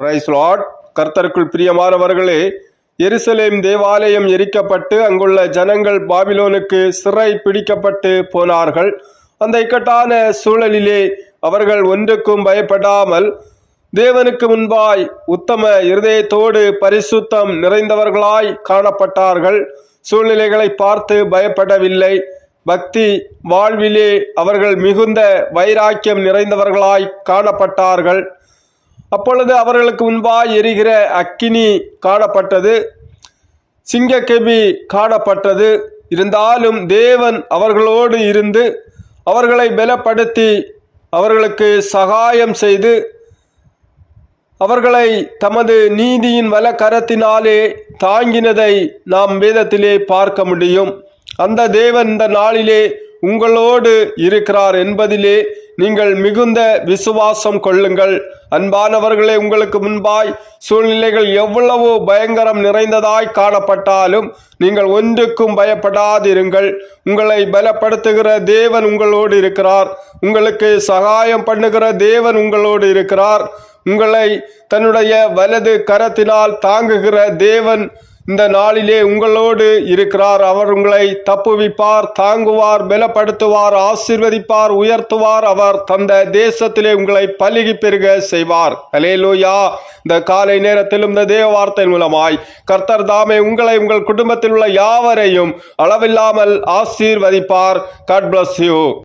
Price கர்த்தருக்குள் பிரியமானவர்களே எருசலேம் தேவாலயம் எரிக்கப்பட்டு அங்குள்ள ஜனங்கள் பாபிலோனுக்கு சிறை பிடிக்கப்பட்டு போனார்கள். அந்த இக்கட்டான சூழலிலே அவர்கள் ஒன்றுக்கும் பயப்படாமல் தேவனுக்கு முன்பாய் உத்தம இருதயத்தோடு பரிசுத்தம் நிறைந்தவர்களாய் காணப்பட்டார்கள். சூழ்நிலைகளை பார்த்து பயப்படவில்லை. பக்தி வாழ்விலே அவர்கள் மிகுந்த வைராக்கியம் நிறைந்தவர்களாய் காணப்பட்டார்கள். அப்பொழுது அவர்களுக்கு முன்பாய் எரிகிற அக்கினி காணப்பட்டது சிங்கக்கெபி காணப்பட்டது. இருந்தாலும் தேவன் அவர்களோடு இருந்து அவர்களை பலப்படுத்தி அவர்களுக்கு சகாயம் செய்து அவர்களை தமது நீதியின் வலக்கரத்தினாலே தாங்கினதை நாம் வேதத்திலே பார்க்க முடியும். அந்த தேவன் இந்த நாளிலே உங்களோடு இருக்கிறார் என்பதிலே நீங்கள் மிகுந்த விசுவாசம் கொள்ளுங்கள். அன்பானவர்களே உங்களுக்கு முன்பாய் சூழ்நிலைகள் எவ்வளவு பயங்கரம் நிறைந்ததாய் காணப்பட்டாலும் நீங்கள் ஒன்றுக்கும் பயப்படாதிருங்கள். உங்களை பலப்படுத்துகிற தேவன் உங்களோடு இருக்கிறார். உங்களுக்கு சகாயம் பண்ணுகிற தேவன் உங்களோடு இருக்கிறார். உங்களை தன்னுடைய வலது கரத்தினால் தாங்குகிற தேவன் இந்த நாளிலே உங்களோடு இருக்கிறார். அவர் உங்களை தப்புவிப்பார் தாங்குவார் பலப்படுத்துவார் ஆசிர்வதிப்பார் உயர்த்துவார். அவர் தந்த தேசத்திலே உங்களை பலுகி பெருக செய்வார். அலேலூயா இந்த காலை நேரத்திலும் இந்த தேவ வார்த்தை மூலமாய் கர்த்தர் தாமே உங்களை உங்கள் குடும்பத்தில் உள்ள யாவரையும் அளவில்லாமல் ஆசீர்வதிப்பார். God bless you